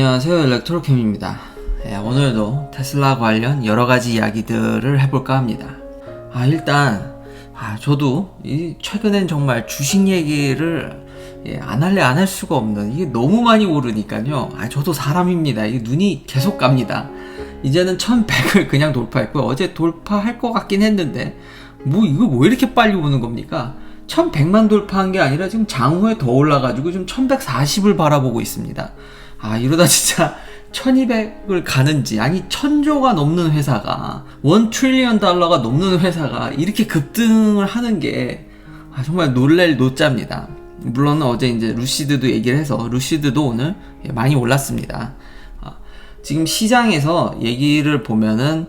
안녕하세요 일렉트로캠입니다. 예, 오늘도 테슬라 관련 여러가지 이야기들을 해볼까 합니다. 아 일단 아 저도 이 최근엔 정말 주식 얘기를 예, 안 할래 안 할 수가 없는 이게 너무 많이 오르니까요. 아 저도 사람입니다. 이 눈이 계속 갑니다. 이제는 1100을 그냥 돌파했고요. 어제 돌파할 것 같긴 했는데 뭐 이거 뭐 이렇게 빨리 오는 겁니까? 1100만 돌파한 게 아니라 지금 장후에 더 올라가지고 지금 1140을 바라보고 있습니다. 아, 이러다 진짜 1200을 가는지, 아니, 천조가 넘는 회사가, 원 트릴리언 달러가 넘는 회사가 이렇게 급등을 하는 게, 아, 정말 놀랄 노자입니다. 물론 어제 이제 루시드도 얘기를 해서, 루시드도 오늘 많이 올랐습니다. 아, 지금 시장에서 얘기를 보면은,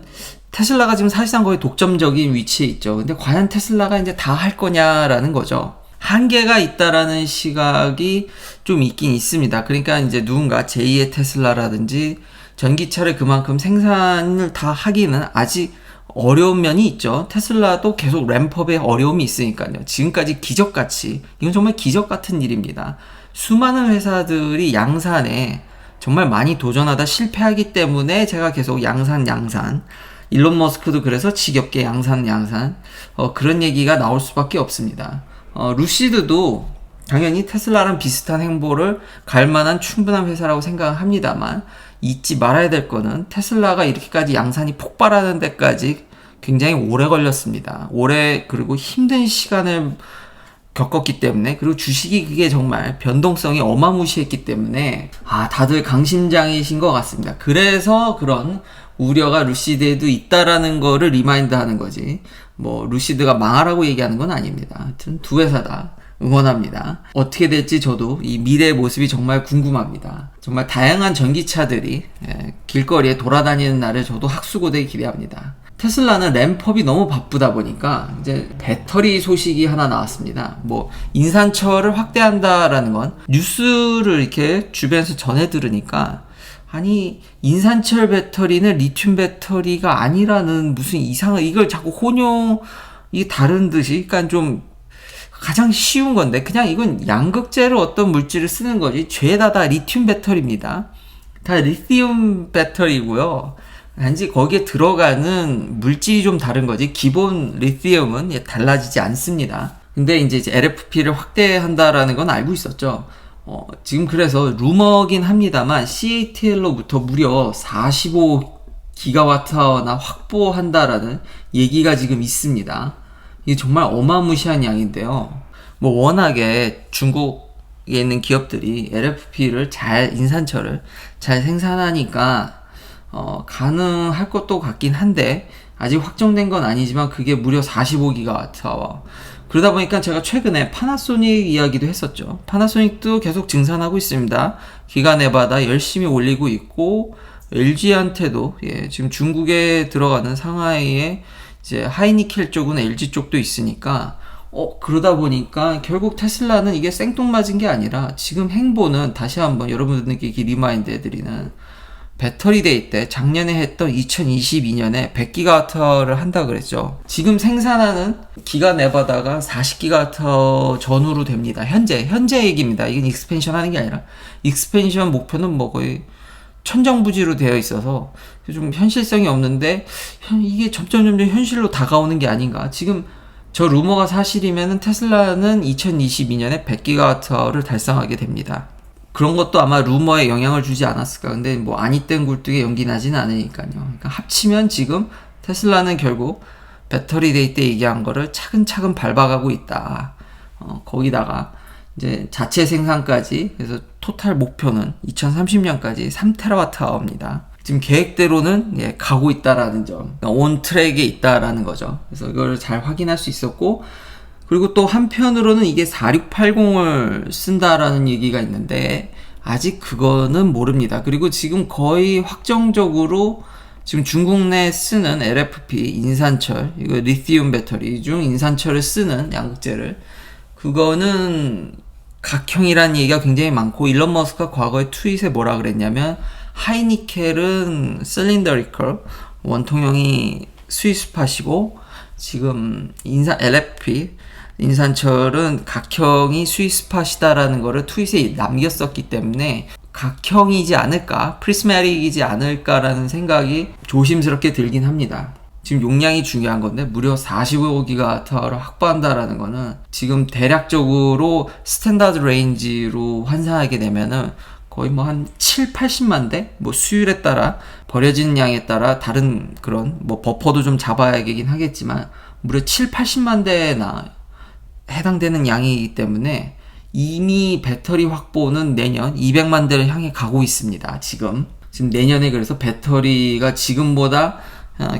테슬라가 지금 사실상 거의 독점적인 위치에 있죠. 근데 과연 테슬라가 이제 다 할 거냐라는 거죠. 한계가 있다라는 시각이 좀 있긴 있습니다. 그러니까 이제 누군가 제2의 테슬라라든지 전기차를 그만큼 생산을 다 하기는 아직 어려운 면이 있죠. 테슬라도 계속 램프업에 어려움이 있으니까요. 지금까지 기적같이, 이건 정말 기적 같은 일입니다. 수많은 회사들이 양산에 정말 많이 도전하다 실패하기 때문에 제가 계속 양산, 양산, 일론 머스크도 그래서 지겹게 양산 양산 어, 그런 얘기가 나올 수밖에 없습니다. 어, 루시드도 당연히 테슬라랑 비슷한 행보를 갈 만한 충분한 회사라고 생각합니다만 잊지 말아야 될 거는 테슬라가 이렇게까지 양산이 폭발하는 데까지 굉장히 오래 걸렸습니다. 오래 그리고 힘든 시간을 겪었기 때문에 그리고 주식이 그게 정말 변동성이 어마무시했기 때문에 아 다들 강심장이신 것 같습니다. 그래서 그런 우려가 루시드에도 있다라는 거를 리마인드 하는 거지. 뭐 루시드가 망하라고 얘기하는 건 아닙니다. 하여튼 두 회사 다 응원합니다. 어떻게 될지 저도 이 미래의 모습이 정말 궁금합니다. 정말 다양한 전기차들이 예, 길거리에 돌아다니는 날을 저도 학수고대에 기대합니다. 테슬라는 램프업이 너무 바쁘다 보니까 이제 배터리 소식이 하나 나왔습니다. 뭐 인산철을 확대한다라는 건 뉴스를 이렇게 주변에서 전해 들으니까 아니 인산철 배터리는 리튬 배터리가 아니라는 무슨 이상한 이걸 자꾸 혼용 이 다른 듯이 그러니까 좀 가장 쉬운 건데 그냥 이건 양극재로 어떤 물질을 쓰는 거지 죄다 다 리튬 배터리입니다. 다 리튬 배터리고요. 단지 거기에 들어가는 물질이 좀 다른 거지 기본 리튬은 달라지지 않습니다. 근데 이제 LFP를 확대한다라는 건 알고 있었죠. 어, 지금 그래서 루머긴 합니다만 CATL로부터 무려 45 기가와트나 확보한다라는 얘기가 지금 있습니다. 이게 정말 어마무시한 양인데요. 뭐 워낙에 중국에 있는 기업들이 LFP를 잘 인산철을 잘 생산하니까 어, 가능할 것도 같긴 한데 아직 확정된 건 아니지만 그게 무려 45기가와트와 그러다 보니까 제가 최근에 파나소닉 이야기도 했었죠. 파나소닉도 계속 증산하고 있습니다. 기가 네바다 열심히 올리고 있고 LG한테도 예, 지금 중국에 들어가는 상하이에 이제 하이니켈 쪽은 LG 쪽도 있으니까 어 그러다 보니까 결국 테슬라는 이게 생뚱맞은 게 아니라 지금 행보는 다시 한번 여러분들께 리마인드 해드리는 배터리 데이 때 작년에 했던 2022년에 100기가와트를 한다 그랬죠. 지금 생산하는 기가 내바다가 40기가와트 전후로 됩니다. 현재 현재 얘기입니다. 이건 익스펜션 하는 게 아니라 익스펜션 목표는 뭐 거의 천정부지로 되어 있어서 좀 현실성이 없는데 이게 점점 점점 현실로 다가오는 게 아닌가. 지금 저 루머가 사실이면 테슬라는 2022년에 100기가와트를 달성하게 됩니다. 그런 것도 아마 루머에 영향을 주지 않았을까. 근데 뭐 아니땐 굴뚝에 연기 나지는 않으니까요. 그러니까 합치면 지금 테슬라는 결국 배터리 데이 때 얘기한 거를 차근차근 밟아가고 있다. 어, 거기다가 이제 자체 생산까지 그래서 토탈 목표는 2030년까지 3테라와트아워입니다. 지금 계획대로는 예, 가고 있다라는 점, 그러니까 온 트랙에 있다라는 거죠. 그래서 이걸 잘 확인할 수 있었고 그리고 또 한편으로는 이게 4680을 쓴다라는 얘기가 있는데 아직 그거는 모릅니다. 그리고 지금 거의 확정적으로 지금 중국 내 쓰는 LFP 인산철 이거 리튬 배터리 중 인산철을 쓰는 양극재를 그거는 각형이라는 얘기가 굉장히 많고 일론 머스크가 과거에 트윗에 뭐라 그랬냐면 하이니켈은 실린더리컬 원통형이 스위스팟이고 지금 인산 LFP 인산철은 각형이 스위스팟이다라는 거를 트윗에 남겼었기 때문에 각형이지 않을까, 프리스메릭이지 않을까라는 생각이 조심스럽게 들긴 합니다. 지금 용량이 중요한 건데 무려 45기가와트를 확보한다라는 거는 지금 대략적으로 스탠다드 레인지로 환산하게 되면은 거의 뭐 한 7, 80만 대? 뭐 수율에 따라 버려지는 양에 따라 다른 그런 뭐 버퍼도 좀 잡아야겠긴 하겠지만 무려 7, 80만 대나 해당되는 양이기 때문에 이미 배터리 확보는 내년 200만 대를 향해 가고 있습니다. 지금. 지금 내년에 그래서 배터리가 지금보다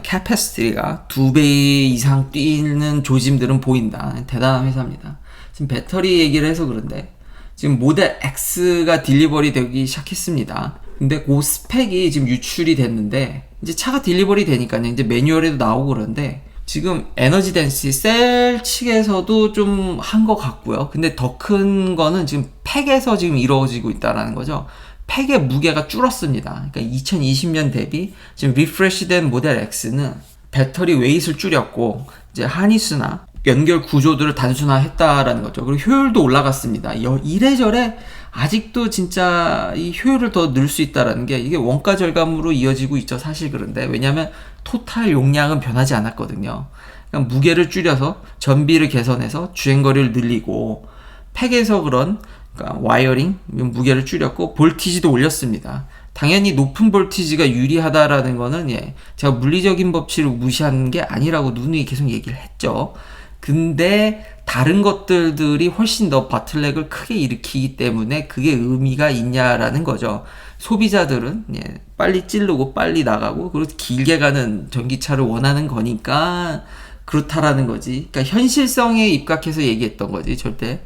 캐패시티가 두 배 이상 뛰는 조짐들은 보인다. 대단한 회사입니다. 지금 배터리 얘기를 해서 그런데 지금 모델 X가 딜리버리 되기 시작했습니다. 근데 그 스펙이 지금 유출이 됐는데 이제 차가 딜리버리 되니까 이제 매뉴얼에도 나오고 그런데 지금 에너지 덴시 셀 측에서도 좀 한 것 같고요. 근데 더 큰 거는 지금 팩에서 지금 이루어지고 있다라는 거죠. 팩의 무게가 줄었습니다. 그러니까 2020년 대비 지금 리프레시된 모델 X는 배터리 웨이트를 줄였고 이제 하니스나 연결 구조들을 단순화했다라는 거죠. 그리고 효율도 올라갔습니다. 여- 이래저래 아직도 진짜 이 효율을 더 늘 수 있다라는 게 이게 원가 절감으로 이어지고 있죠. 사실 그런데 왜냐하면 토탈 용량은 변하지 않았거든요. 그러니까 무게를 줄여서 전비를 개선해서 주행거리를 늘리고 팩에서 그런 그러니까 와이어링 무게를 줄였고 볼티지도 올렸습니다. 당연히 높은 볼티지가 유리하다라는 거는 예, 제가 물리적인 법칙을 무시하는 게 아니라고 누누이 계속 얘기를 했죠. 근데 다른 것들이 훨씬 더 바틀렉을 크게 일으키기 때문에 그게 의미가 있냐라는 거죠. 소비자들은 예, 빨리 찌르고 빨리 나가고 그리고 길게 가는 전기차를 원하는 거니까 그렇다라는 거지. 그러니까 현실성에 입각해서 얘기했던 거지. 절대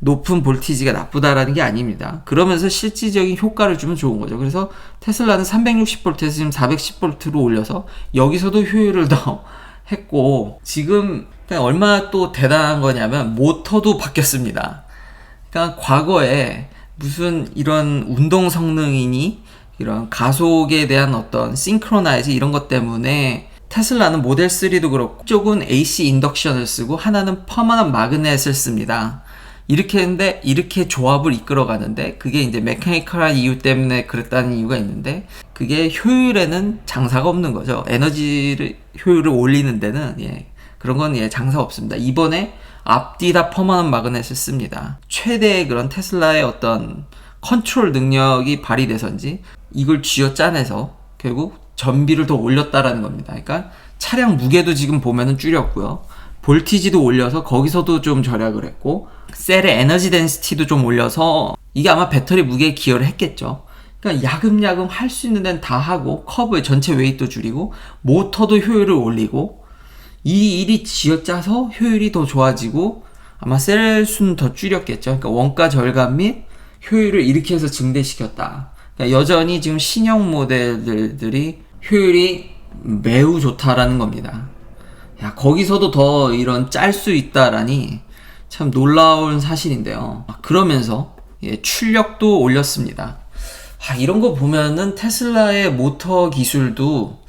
높은 볼티지가 나쁘다라는 게 아닙니다. 그러면서 실질적인 효과를 주면 좋은 거죠. 그래서 테슬라는 360V에서 지금 410V로 올려서 여기서도 효율을 더 했고 지금 얼마나 또 대단한 거냐면 모터도 바뀌었습니다. 그러니까 과거에 무슨 이런 운동 성능이니 이런 가속에 대한 어떤 싱크로나이즈 이런 것 때문에 테슬라는 모델 3도 그렇고 쪽은 AC 인덕션을 쓰고 하나는 퍼머넌 마그넷을 씁니다. 이렇게 했는데 이렇게 조합을 이끌어 가는데 그게 이제 메카니컬한 이유 때문에 그랬다는 이유가 있는데 그게 효율에는 장사가 없는 거죠. 에너지를 효율을 올리는 데는 예. 그런 건 예, 장사 없습니다. 이번에 앞뒤 다 퍼머넌 마그넷을 씁니다. 최대의 그런 테슬라의 어떤 컨트롤 능력이 발휘돼서인지 이걸 쥐어 짜내서 결국 전비를 더 올렸다라는 겁니다. 그러니까 차량 무게도 지금 보면은 줄였고요. 볼티지도 올려서 거기서도 좀 절약을 했고 셀의 에너지 덴시티도 좀 올려서 이게 아마 배터리 무게에 기여를 했겠죠. 그러니까 야금야금 할 수 있는 데는 다 하고 커브의 전체 웨이트도 줄이고 모터도 효율을 올리고 이 일이 쥐어짜서 효율이 더 좋아지고 아마 셀 수는 더 줄였겠죠. 그러니까 원가 절감 및 효율을 이렇게 해서 증대시켰다. 그러니까 여전히 지금 신형 모델들이 효율이 매우 좋다라는 겁니다. 야, 거기서도 더 이런 짤 수 있다라니 참 놀라운 사실인데요. 아, 그러면서 예, 출력도 올렸습니다. 아, 이런 거 보면은 테슬라의 모터 기술도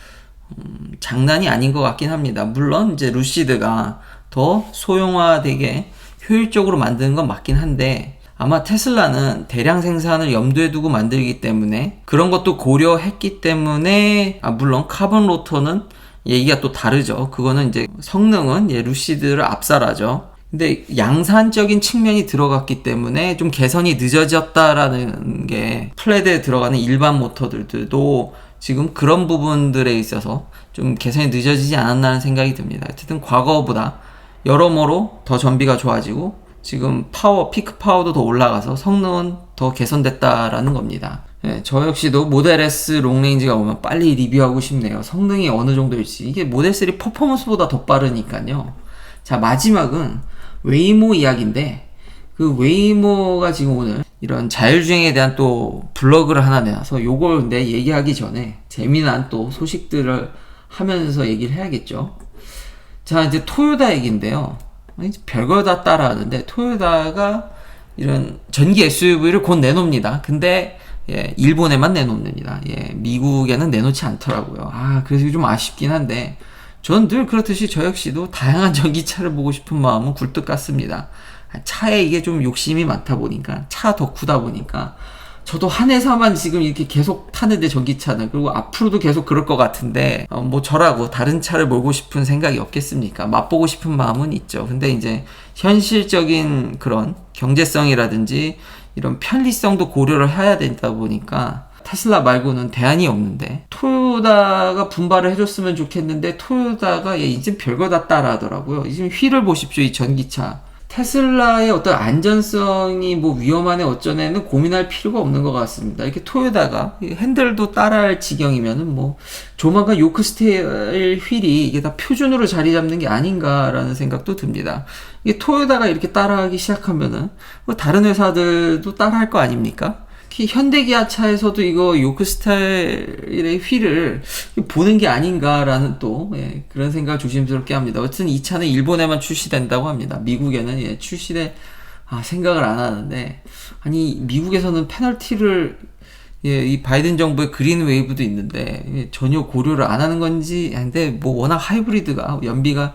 음, 장난이 아닌 것 같긴 합니다. 물론 이제 루시드가 더 소형화되게 효율적으로 만드는 건 맞긴 한데 아마 테슬라는 대량 생산을 염두에 두고 만들기 때문에 그런 것도 고려했기 때문에 아 물론 카본 로터는 얘기가 또 다르죠. 그거는 이제 성능은 예, 루시드를 압살하죠. 근데 양산적인 측면이 들어갔기 때문에 좀 개선이 늦어졌다라는 게 플레드에 들어가는 일반 모터들도 지금 그런 부분들에 있어서 좀 개선이 늦어지지 않았나는 생각이 듭니다. 어쨌든 과거보다 여러모로 더 전비가 좋아지고 지금 파워, 피크 파워도 더 올라가서 성능은 더 개선됐다라는 겁니다. 예, 저 역시도 모델 S 롱레인지가 오면 빨리 리뷰하고 싶네요. 성능이 어느 정도일지. 이게 모델 3 퍼포먼스보다 더 빠르니까요. 자, 마지막은 웨이모 이야기인데, 그 웨이모가 지금 오늘 이런 자율주행에 대한 또 블로그를 하나 내놔서 요걸 근데 얘기하기 전에 재미난 또 소식들을 하면서 얘기를 해야겠죠. 자, 이제 토요다 얘기인데요. 별걸 다 따라하는데, 토요다가 이런 전기 SUV를 곧 내놓습니다. 근데, 예, 일본에만 내놓습니다. 예, 미국에는 내놓지 않더라고요. 아, 그래서 좀 아쉽긴 한데, 전 늘 그렇듯이 저 역시도 다양한 전기차를 보고 싶은 마음은 굴뚝 같습니다. 차에 이게 좀 욕심이 많다 보니까, 차 덕후다 보니까, 저도 한 회사만 지금 이렇게 계속 타는데 전기차는 그리고 앞으로도 계속 그럴 것 같은데 어, 뭐 저라고 다른 차를 몰고 싶은 생각이 없겠습니까? 맛보고 싶은 마음은 있죠. 근데 이제 현실적인 그런 경제성이라든지 이런 편리성도 고려를 해야 된다 보니까 테슬라 말고는 대안이 없는데 토요다가 분발을 해줬으면 좋겠는데 토요다가 얘 이제 별거 다 따라 하더라고요. 지금 휠을 보십시오 이 전기차. 테슬라의 어떤 안전성이 뭐 위험하네 어쩌네는 고민할 필요가 없는 것 같습니다. 이렇게 토요다가 핸들도 따라할 지경이면은 뭐 조만간 요크 스테일 휠이 이게 다 표준으로 자리 잡는 게 아닌가라는 생각도 듭니다. 이게 토요다가 이렇게 따라하기 시작하면은 뭐 다른 회사들도 따라할 거 아닙니까? 특히 현대기아차에서도 이거 요크 스타일의 휠을 보는 게 아닌가라는 또 예, 그런 생각을 조심스럽게 합니다. 어쨌든 이 차는 일본에만 출시된다고 합니다. 미국에는 예, 출시돼 아, 생각을 안 하는데 아니 미국에서는 페널티를 예, 이 바이든 정부의 그린 웨이브도 있는데 예, 전혀 고려를 안 하는 건지 근데 뭐 워낙 하이브리드가 연비가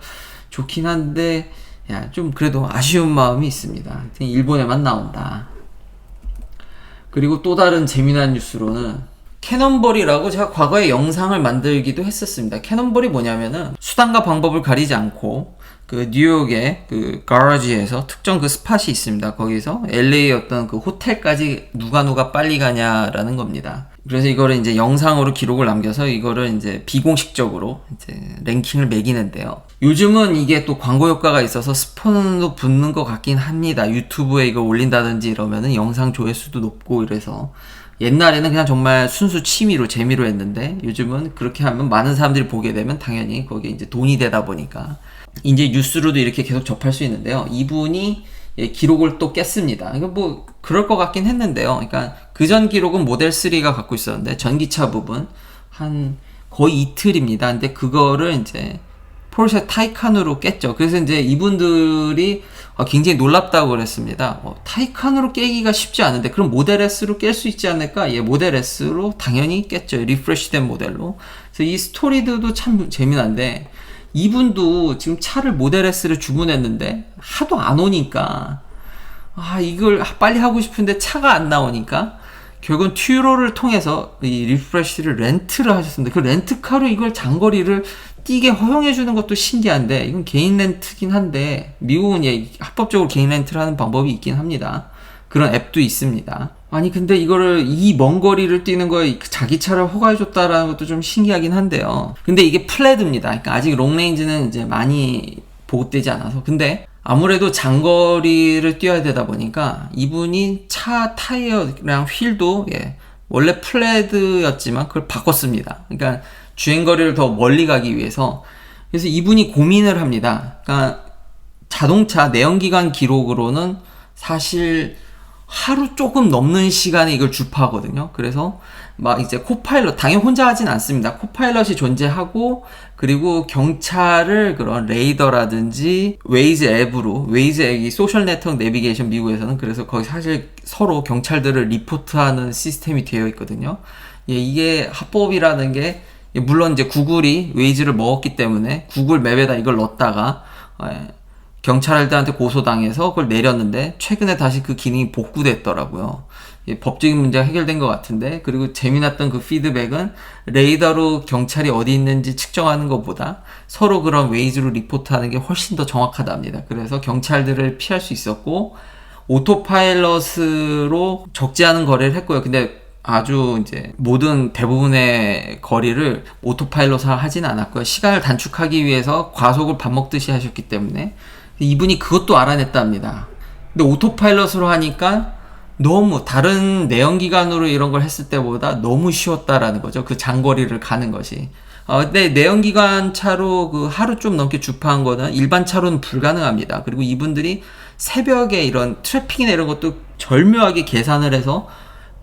좋긴 한데 야, 좀 그래도 아쉬운 마음이 있습니다. 일본에만 나온다. 그리고 또 다른 재미난 뉴스로는 캐논볼이라고 제가 과거에 영상을 만들기도 했었습니다. 캐논볼이 뭐냐면은 수단과 방법을 가리지 않고 그 뉴욕의 그 가라지에서 특정 그 스팟이 있습니다. 거기서 LA 어떤 그 호텔까지 누가 누가 빨리 가냐라는 겁니다. 그래서 이거를 이제 영상으로 기록을 남겨서 이거를 이제 비공식적으로 이제 랭킹을 매기는데요. 요즘은 이게 또 광고 효과가 있어서 스폰도 붙는 것 같긴 합니다. 유튜브에 이거 올린다든지 이러면은 영상 조회수도 높고 이래서 옛날에는 그냥 정말 순수 취미로 재미로 했는데 요즘은 그렇게 하면 많은 사람들이 보게 되면 당연히 거기에 이제 돈이 되다 보니까 이제 뉴스로도 이렇게 계속 접할 수 있는데요. 이분이 예, 기록을 또 깼습니다. 이거 뭐 그럴 것 같긴 했는데요. 그러니까 그 전 기록은 모델 3가 갖고 있었는데 전기차 부분 한 거의 이틀입니다. 근데 그거를 이제 폴쉐 타이칸으로 깼죠. 그래서 이제 이분들이 어, 굉장히 놀랍다고 그랬습니다. 어, 타이칸으로 깨기가 쉽지 않은데 그럼 모델 S로 깰 수 있지 않을까? 예, 모델 S로 당연히 깼죠. 리프레시된 모델로. 그래서 이 스토리들도 참 재미난데 이분도 지금 차를 모델 S를 주문했는데 하도 안 오니까 아 이걸 빨리 하고 싶은데 차가 안 나오니까 결국은 튜로를 통해서 이 리프레시를 렌트를 하셨습니다. 그 렌트카로 이걸 장거리를 뛰게 허용해 주는 것도 신기한데 이건 개인 렌트긴 한데 미국은 예, 합법적으로 개인 렌트를 하는 방법이 있긴 합니다. 그런 앱도 있습니다. 아니 근데 이거를 이 먼 거리를 뛰는 거에 그 자기 차를 허가해 줬다라는 것도 좀 신기하긴 한데요. 근데 이게 플레드입니다. 그러니까 아직 롱레인지는 이제 많이 보급되지 않아서 근데 아무래도 장거리를 뛰어야 되다 보니까 이분이 차 타이어랑 휠도 예, 원래 플레드였지만 그걸 바꿨습니다. 그러니까 주행 거리를 더 멀리 가기 위해서 그래서 이분이 고민을 합니다. 그러니까 자동차 내연기관 기록으로는 사실 하루 조금 넘는 시간에 이걸 주파하거든요. 그래서 막 이제 코파일럿 당연히 혼자 하진 않습니다. 코파일럿이 존재하고 그리고 경찰을 그런 레이더라든지 웨이즈 앱으로 웨이즈 앱이 소셜 네트워크 내비게이션 미국에서는 그래서 거기 사실 서로 경찰들을 리포트하는 시스템이 되어 있거든요. 예, 이게 합법이라는 게 물론 이제 구글이 웨이즈를 먹었기 때문에 구글 맵에다 이걸 넣었다가 예, 경찰들한테 고소당해서 그걸 내렸는데 최근에 다시 그 기능이 복구됐더라고요. 예, 법적인 문제가 해결된 것 같은데 그리고 재미났던 그 피드백은 레이더로 경찰이 어디 있는지 측정하는 것보다 서로 그런 웨이즈로 리포트하는 게 훨씬 더 정확하답니다. 그래서 경찰들을 피할 수 있었고 오토파일럿으로 적지 않은 거래를 했고요. 근데 아주 이제 모든 대부분의 거리를 오토파일럿화 하진 않았고요. 시간을 단축하기 위해서 과속을 밥 먹듯이 하셨기 때문에 이분이 그것도 알아냈답니다. 근데 오토파일럿으로 하니까 너무 다른 내연기관으로 이런 걸 했을 때보다 너무 쉬웠다라는 거죠. 그 장거리를 가는 것이. 어, 근데 내연기관 차로 그 하루 좀 넘게 주파한 거는 일반 차로는 불가능합니다. 그리고 이분들이 새벽에 이런 트래픽이나 이런 것도 절묘하게 계산을 해서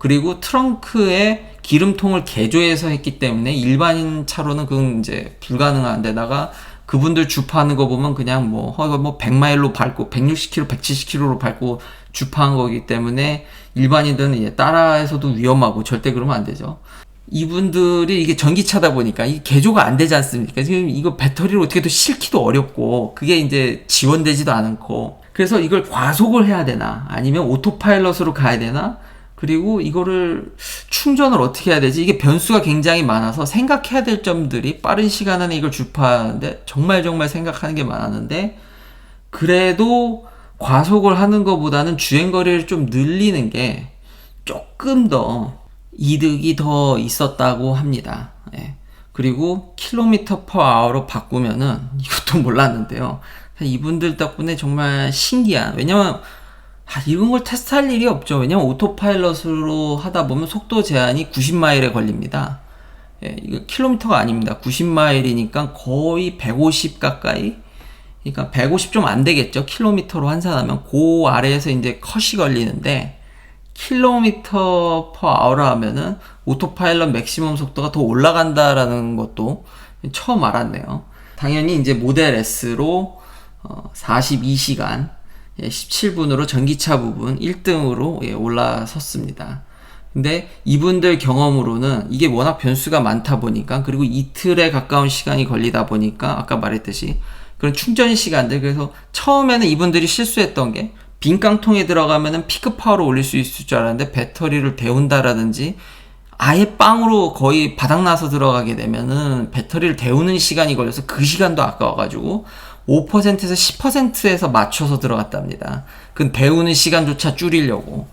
그리고 트렁크에 기름통을 개조해서 했기 때문에 일반인 차로는 그건 이제 불가능한 데다가 그분들 주파하는 거 보면 그냥 뭐, 어, 뭐 100마일로 밟고 160km, 170km로 밟고 주파한 거기 때문에 일반인들은 이제 따라해서도 위험하고 절대 그러면 안 되죠. 이분들이 이게 전기차다 보니까 이 개조가 안 되지 않습니까? 지금 이거 배터리를 어떻게 또 실기도 어렵고 그게 이제 지원되지도 않고 그래서 이걸 과속을 해야 되나 아니면 오토파일럿으로 가야 되나 그리고 이거를 충전을 어떻게 해야 되지? 이게 변수가 굉장히 많아서 생각해야 될 점들이 빠른 시간 안에 이걸 주파하는데 정말 정말 생각하는 게 많았는데 그래도 과속을 하는 것보다는 주행거리를 좀 늘리는 게 조금 더 이득이 더 있었다고 합니다. 예. 그리고 킬로미터 퍼 아워로 바꾸면은 이것도 몰랐는데요. 이분들 덕분에 정말 신기한 왜냐면 아, 이런 걸 테스트할 일이 없죠. 왜냐면 오토파일럿으로 하다 보면 속도 제한이 90마일에 걸립니다. 예, 이거 킬로미터가 아닙니다. 90마일이니까 거의 150 가까이. 그러니까 150 좀 안 되겠죠. 킬로미터로 환산하면 그 아래에서 이제 컷이 걸리는데 킬로미터 퍼 아워로 하면은 오토파일럿 맥시멈 속도가 더 올라간다라는 것도 처음 알았네요. 당연히 이제 모델 S로 어, 42시간 17분으로 전기차 부분 1등으로 예, 올라섰습니다. 근데 이분들 경험으로는 이게 워낙 변수가 많다 보니까 그리고 이틀에 가까운 시간이 걸리다 보니까 아까 말했듯이 그런 충전 시간들 그래서 처음에는 이분들이 실수했던 게 빈 깡통에 들어가면은 피크 파워를 올릴 수 있을 줄 알았는데 배터리를 데운다라든지 아예 빵으로 거의 바닥나서 들어가게 되면은 배터리를 데우는 시간이 걸려서 그 시간도 아까워가지고 5%에서 10%에서 맞춰서 들어갔답니다. 그 배우는 시간조차 줄이려고.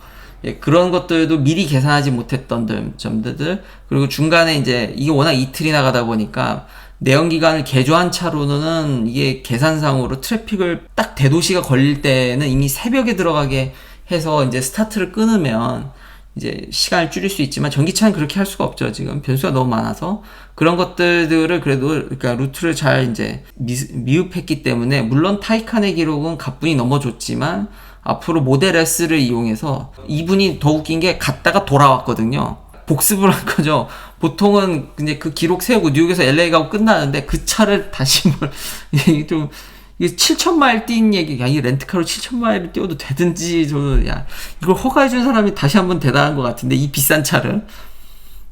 예, 그런 것들도 미리 계산하지 못했던 점들, 그리고 중간에 이제 이게 워낙 이틀이 나가다 보니까 내연기관을 개조한 차로는 이게 계산상으로 트래픽을 딱 대도시가 걸릴 때는 이미 새벽에 들어가게 해서 이제 스타트를 끊으면 이제 시간을 줄일 수 있지만 전기차는 그렇게 할 수가 없죠. 지금 변수가 너무 많아서 그런 것들을 그래도 그러니까 루트를 잘 이제 미, 미흡했기 때문에 물론 타이칸의 기록은 가뿐히 넘어줬지만 앞으로 모델 S를 이용해서 이분이 더 웃긴 게 갔다가 돌아왔거든요. 복습을 한 거죠. 보통은 이제 그 기록 세우고 뉴욕에서 LA 가고 끝나는데 그 차를 다시 뭘, 좀, 이게 7천 마일 뛴 얘기, 야, 이 렌트카로 7천 마일을 뛰어도 되든지, 저는, 야, 이걸 허가해준 사람이 다시 한번 대단한 것 같은데, 이 비싼 차를.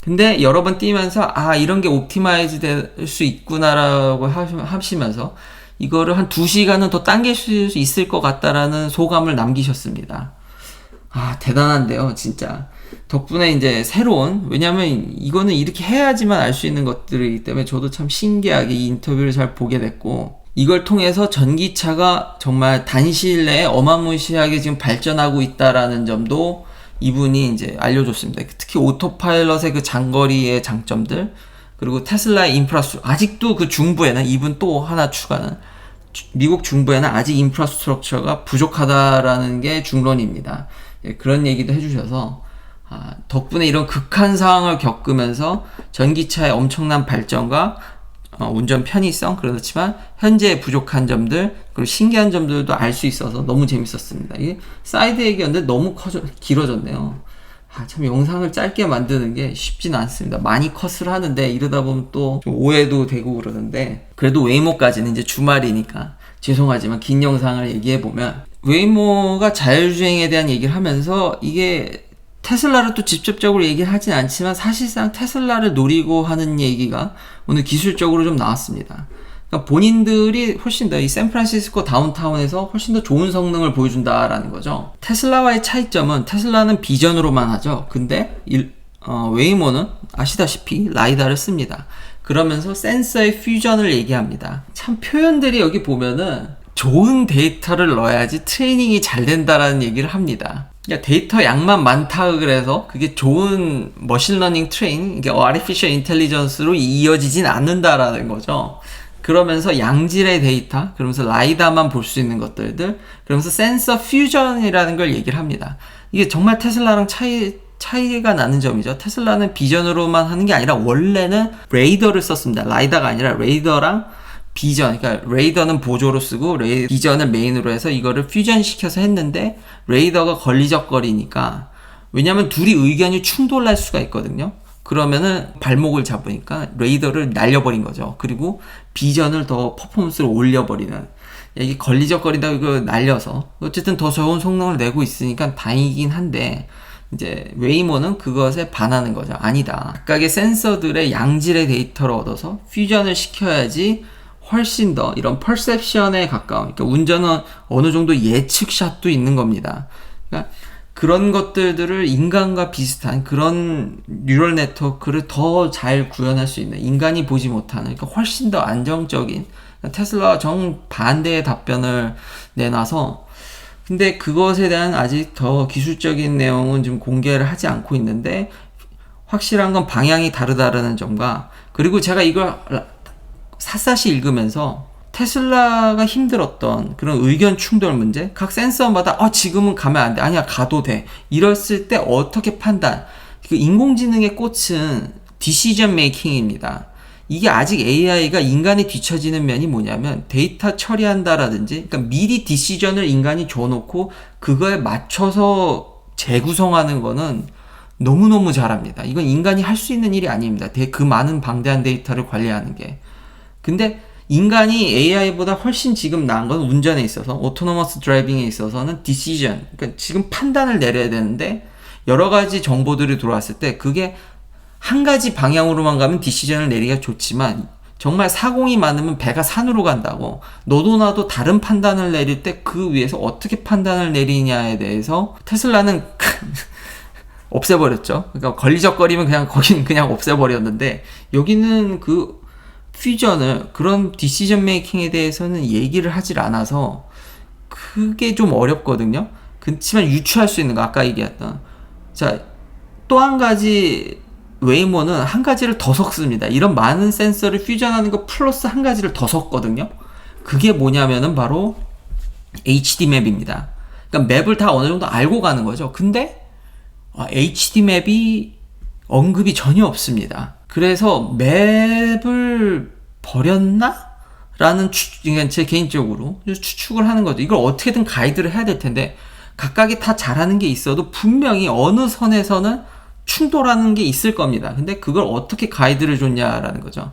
근데 여러 번 뛰면서, 아, 이런 게 옵티마이즈 될 수 있구나라고 하시면서, 이거를 한 2시간은 더 당길 수 있을 것 같다라는 소감을 남기셨습니다. 아, 대단한데요, 진짜. 덕분에 이제 새로운, 왜냐면 이거는 이렇게 해야지만 알 수 있는 것들이기 때문에 저도 참 신기하게 이 인터뷰를 잘 보게 됐고, 이걸 통해서 전기차가 정말 단시일 내에 어마무시하게 지금 발전하고 있다라는 점도 이분이 이제 알려줬습니다. 특히 오토파일럿의 그 장거리의 장점들, 그리고 테슬라의 인프라스, 아직도 그 중부에는 이분 또 하나 추가는 미국 중부에는 아직 인프라스트럭처가 부족하다라는 게 중론입니다. 예, 그런 얘기도 해주셔서 아, 덕분에 이런 극한 상황을 겪으면서 전기차의 엄청난 발전과 어, 운전 편의성 그렇지만 현재 부족한 점들 그리고 신기한 점들도 알 수 있어서 너무 재밌었습니다. 이게 사이드 얘기였는데 너무 커져 길어졌네요. 아, 참 영상을 짧게 만드는 게 쉽지는 않습니다. 많이 컷을 하는데 이러다 보면 또 오해도 되고 그러는데 그래도 웨이모까지는 이제 주말이니까 죄송하지만 긴 영상을 얘기해 보면 웨이모가 자율주행에 대한 얘기를 하면서 이게 테슬라를 또 직접적으로 얘기를 하진 않지만 사실상 테슬라를 노리고 하는 얘기가 오늘 기술적으로 좀 나왔습니다. 그러니까 본인들이 훨씬 더 이 샌프란시스코 다운타운에서 훨씬 더 좋은 성능을 보여준다라는 거죠. 테슬라와의 차이점은 테슬라는 비전으로만 하죠. 근데 일, 어, 웨이모는 아시다시피 라이다를 씁니다. 그러면서 센서의 퓨전을 얘기합니다. 참 표현들이 여기 보면은 좋은 데이터를 넣어야지 트레이닝이 잘 된다라는 얘기를 합니다. 그러니까 데이터 양만 많다 그래서 그게 좋은 머신러닝 트레인, 이게 아티피셜 인텔리전스로 이어지진 않는다라는 거죠. 그러면서 양질의 데이터, 그러면서 라이다만 볼 수 있는 것들들, 그러면서 센서 퓨전이라는 걸 얘기를 합니다. 이게 정말 테슬라랑 차이 차이가 나는 점이죠. 테슬라는 비전으로만 하는 게 아니라 원래는 레이더를 썼습니다. 라이다가 아니라 레이더랑 비전, 그러니까 레이더는 보조로 쓰고 레이, 비전을 메인으로 해서 이거를 퓨전 시켜서 했는데 레이더가 걸리적거리니까 왜냐하면 둘이 의견이 충돌할 수가 있거든요. 그러면은 발목을 잡으니까 레이더를 날려버린 거죠. 그리고 비전을 더 퍼포먼스를 올려버리는 이게 걸리적거린다고 이거 날려서 어쨌든 더 좋은 성능을 내고 있으니까 다행이긴 한데 이제 웨이모는 그것에 반하는 거죠. 아니다. 각각의 센서들의 양질의 데이터를 얻어서 퓨전을 시켜야지 훨씬 더 이런 퍼셉션에 가까운 그러니까 운전은 어느 정도 예측샷도 있는 겁니다. 그러니까 그런 것들을 인간과 비슷한 그런 뉴럴 네트워크를 더 잘 구현할 수 있는 인간이 보지 못하는 그러니까 훨씬 더 안정적인 테슬라와 정 반대의 답변을 내놔서 근데 그것에 대한 아직 더 기술적인 내용은 좀 공개를 하지 않고 있는데 확실한 건 방향이 다르다라는 점과 그리고 제가 이걸 샅샅이 읽으면서 테슬라가 힘들었던 그런 의견 충돌 문제, 각 센서마다 어 지금은 가면 안 돼, 아니야 가도 돼. 이랬을 때 어떻게 판단? 그 인공지능의 꽃은 디시전 메이킹입니다. 이게 아직 AI가 인간에 뒤처지는 면이 뭐냐면 데이터 처리한다라든지, 그러니까 미리 디시전을 인간이 줘놓고 그거에 맞춰서 재구성하는 거는 너무너무 잘합니다. 이건 인간이 할 수 있는 일이 아닙니다. 대- 그 많은 방대한 데이터를 관리하는 게. 근데 인간이 AI보다 훨씬 지금 나은 건 운전에 있어서 오토노머스 드라이빙에 있어서는 디시전 그러니까 지금 판단을 내려야 되는데 여러 가지 정보들이 들어왔을 때 그게 한 가지 방향으로만 가면 디시전을 내리기가 좋지만 정말 사공이 많으면 배가 산으로 간다고 너도 나도 다른 판단을 내릴 때 그 위에서 어떻게 판단을 내리냐에 대해서 테슬라는 없애버렸죠. 그러니까 걸리적거리면 그냥 거긴 그냥 없애버렸는데 여기는 그 퓨전을 그런 디시전 메이킹에 대해서는 얘기를 하질 않아서 그게 좀 어렵거든요. 그렇지만 유추할 수 있는 거 아까 얘기했던 자 또 한 가지 웨이모는 한 가지를 더 섞습니다. 이런 많은 센서를 퓨전하는 거 플러스 한 가지를 더 섞거든요. 그게 뭐냐면은 바로 HD 맵입니다. 그러니까 맵을 다 어느 정도 알고 가는 거죠. 근데 HD 맵이 언급이 전혀 없습니다. 그래서 맵을 버렸나? 라는 추, 그러니까 제 개인적으로 추측을 하는 거죠. 이걸 어떻게든 가이드를 해야 될 텐데 각각이 다 잘하는 게 있어도 분명히 어느 선에서는 충돌하는 게 있을 겁니다. 근데 그걸 어떻게 가이드를 줬냐라는 거죠.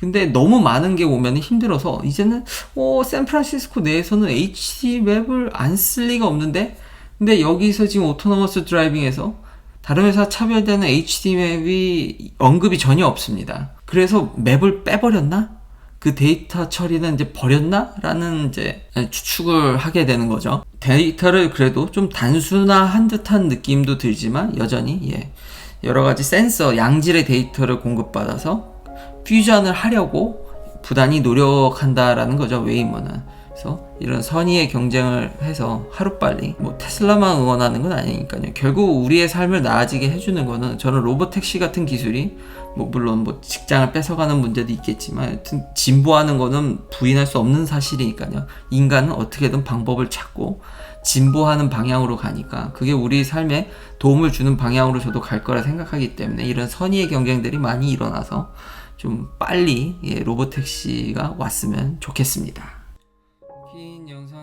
근데 너무 많은 게 오면 힘들어서 이제는 어 샌프란시스코 내에서는 HD 맵을 안 쓸 리가 없는데 근데 여기서 지금 오토노머스 드라이빙에서 다른 회사 차별되는 HD 맵이 언급이 전혀 없습니다. 그래서 맵을 빼버렸나? 그 데이터 처리는 이제 버렸나? 라는 이제 추측을 하게 되는 거죠. 데이터를 그래도 좀 단순화한 듯한 느낌도 들지만 여전히 예. 여러 가지 센서, 양질의 데이터를 공급받아서 퓨전을 하려고 부단히 노력한다라는 거죠, 웨이머는. 그래서 이런 선의의 경쟁을 해서 하루빨리 뭐 테슬라만 응원하는 건 아니니까요. 결국 우리의 삶을 나아지게 해주는 거는 저는 로보택시 같은 기술이 뭐 물론 뭐 직장을 뺏어가는 문제도 있겠지만 하여튼 진보하는 거는 부인할 수 없는 사실이니까요. 인간은 어떻게든 방법을 찾고 진보하는 방향으로 가니까 그게 우리 삶에 도움을 주는 방향으로 저도 갈 거라 생각하기 때문에 이런 선의의 경쟁들이 많이 일어나서 좀 빨리 예, 로보택시가 왔으면 좋겠습니다.